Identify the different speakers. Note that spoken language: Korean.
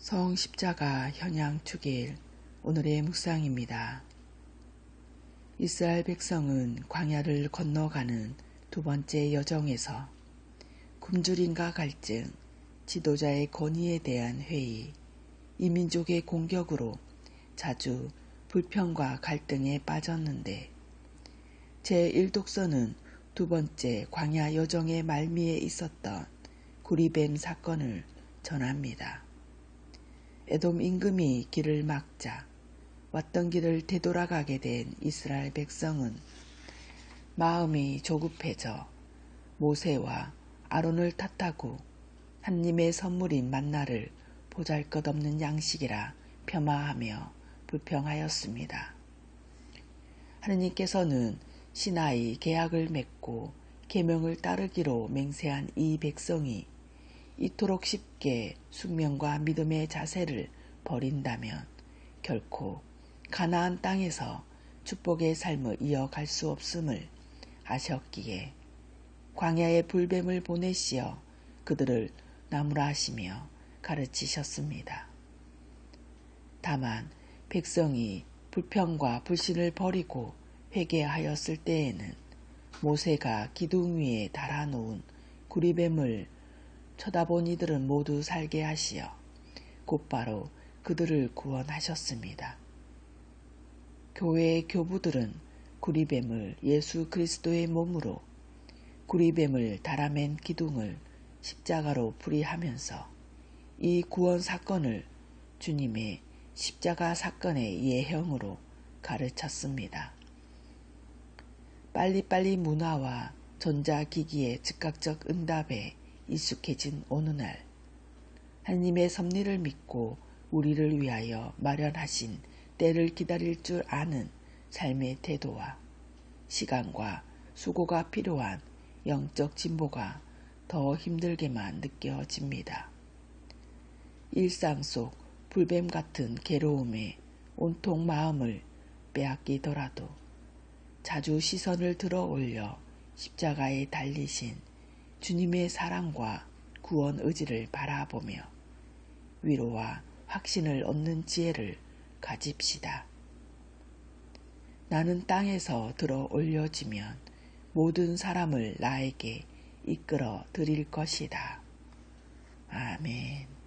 Speaker 1: 성 십자가 현양 축일 오늘의 묵상입니다. 이스라엘 백성은 광야를 건너가는 두 번째 여정에서 굶주림과 갈증, 지도자의 권위에 대한 회의, 이민족의 공격으로 자주 불평과 갈등에 빠졌는데 제1독서는 두 번째 광야 여정의 말미에 있었던 구리뱀 사건을 전합니다. 에돔 임금이 길을 막자 왔던 길을 되돌아가게 된 이스라엘 백성은 마음이 조급해져 모세와 아론을 탓하고 한님의 선물인 만나를 보잘것없는 양식이라 폄하하며 불평하였습니다. 하느님께서는 신하의 계약을 맺고 계명을 따르기로 맹세한 이 백성이 이토록 쉽게 숙명과 믿음의 자세를 버린다면 결코 가나안 땅에서 축복의 삶을 이어갈 수 없음을 아셨기에 광야의 불뱀을 보내시어 그들을 나무라 하시며 가르치셨습니다. 다만 백성이 불평과 불신을 버리고 회개하였을 때에는 모세가 기둥 위에 달아놓은 구리뱀을 쳐다본 이들은 모두 살게 하시어 곧바로 그들을 구원하셨습니다. 교회의 교부들은 구리뱀을 예수 그리스도의 몸으로 구리뱀을 달아맨 기둥을 십자가로 풀이하면서 이 구원 사건을 주님의 십자가 사건의 예형으로 가르쳤습니다. 빨리빨리 문화와 전자기기의 즉각적 응답에 익숙해진 어느 날 하나님의 섭리를 믿고 우리를 위하여 마련하신 때를 기다릴 줄 아는 삶의 태도와 시간과 수고가 필요한 영적 진보가 더 힘들게만 느껴집니다. 일상 속 불뱀 같은 괴로움에 온통 마음을 빼앗기더라도 자주 시선을 들어 올려 십자가에 달리신 주님의 사랑과 구원 의지를 바라보며 위로와 확신을 얻는 지혜를 가집시다. 나는 땅에서 들어 올려지면 모든 사람을 나에게 이끌어 드릴 것이다. 아멘.